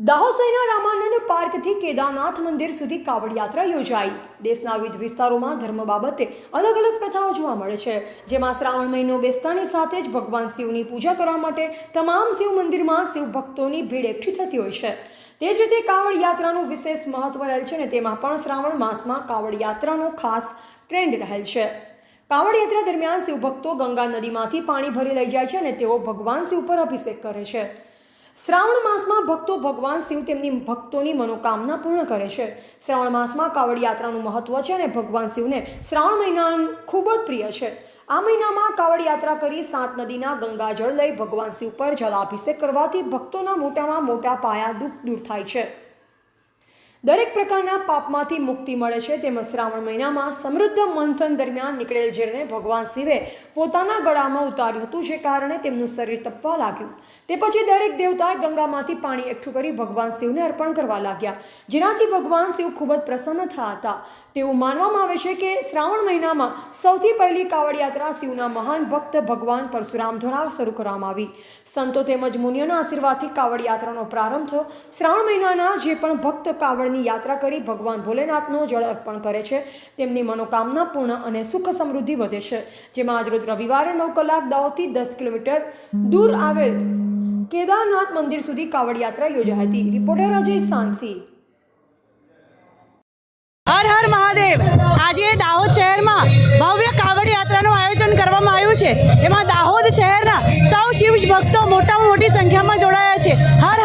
દાહોદ શહેરના રામાનંદ પાર્કથી કેદારનાથ મંદિર સુધી કાવડ યાત્રા યોજાઈ. દેશના વિવિધ વિસ્તારોમાં ધર્મ બાબતે અલગ અલગ પ્રથાઓ જોવા મળે છે. જેમાં શ્રાવણ મહિનો બેસતાની સાથે જ ભગવાન શિવની પૂજા કરવા માટે તમામ શિવ મંદિરમાં શિવ ભક્તોની ભીડ એકઠી થતી હોય છે. તે જ રીતે કાવડ યાત્રાનું વિશેષ મહત્વ રહેલ છે અને તેમાં પણ શ્રાવણ માસમાં કાવડ યાત્રાનો ખાસ ટ્રેન્ડ રહેલ છે. કાવડ યાત્રા દરમિયાન શિવભક્તો ગંગા નદીમાંથી પાણી ભરી લઈ જાય છે અને તેઓ ભગવાન શિવ પર અભિષેક કરે છે. શ્રાવણ માસમાં ભક્તો ભગવાન શિવ તેમની ભક્તોની મનોકામના પૂર્ણ કરે છે. શ્રાવણ માસમાં કાવડ યાત્રાનું મહત્વ છે અને ભગવાન શિવને શ્રાવણ મહિના ખૂબ જ પ્રિય છે. આ મહિનામાં કાવડ યાત્રા કરી સાત નદીના ગંગાજળ લઈ ભગવાન શિવ પર જલાભિષેક કરવાથી ભક્તોના મોટામાં મોટા પાયા દુઃખ દૂર થાય છે. દરેક પ્રકારના પાપમાંથી મુક્તિ મળે છે. તેમજ શ્રાવણ મહિનામાં સમૃદ્ધ મંથન દરમિયાન નીકળેલ ઝેરને ભગવાન શિવે પોતાના ગળામાં ઉતાર્યું હતું, જે કારણે તેમનું શરીર તપવા લાગ્યું. તે પછી દરેક દેવતાએ ગંગામાંથી પાણી એકઠું કરી ભગવાન શિવને અર્પણ કરવા લાગ્યા. જેનાથી ભગવાન શિવ ખૂબ જ પ્રસન્ન થયા હતા. તેવું માનવામાં આવે છે કે શ્રાવણ મહિનામાં સૌથી પહેલી કાવડ યાત્રા શિવના મહાન ભક્ત ભગવાન પરશુરામ દ્વારા શરૂ કરવામાં આવી. સંતો તેમજ મુનિઓના આશીર્વાદથી કાવડ યાત્રાનો પ્રારંભ થયો. શ્રાવણ મહિનાના જે પણ ભક્ત કાવડની યાત્રા કરી ભગવાન ભોલેનાથનો જળ અર્પણ કરે છે. તેમની મનોકામના પૂર્ણ અને સુખ સમૃદ્ધિ વધે છે. જેમાં આજરોજ રવિવારે નવ કલાક દાહોદથી દસ કિલોમીટર દૂર આવેલ કેદારનાથ મંદિર સુધી કાવડ યાત્રા યોજાઈ હતી. રિપોર્ટર અજય સાંસી. હર હર મહાદેવ. આજે દાહોદ શહેરમાં ભવ્ય કાવડ યાત્રાનું આયોજન કરવામાં આવ્યું છે. એમાં દાહોદ શહેરના સૌ શિવ ભક્તો મોટામાં મોટી સંખ્યામાં જોડાયા છે. હર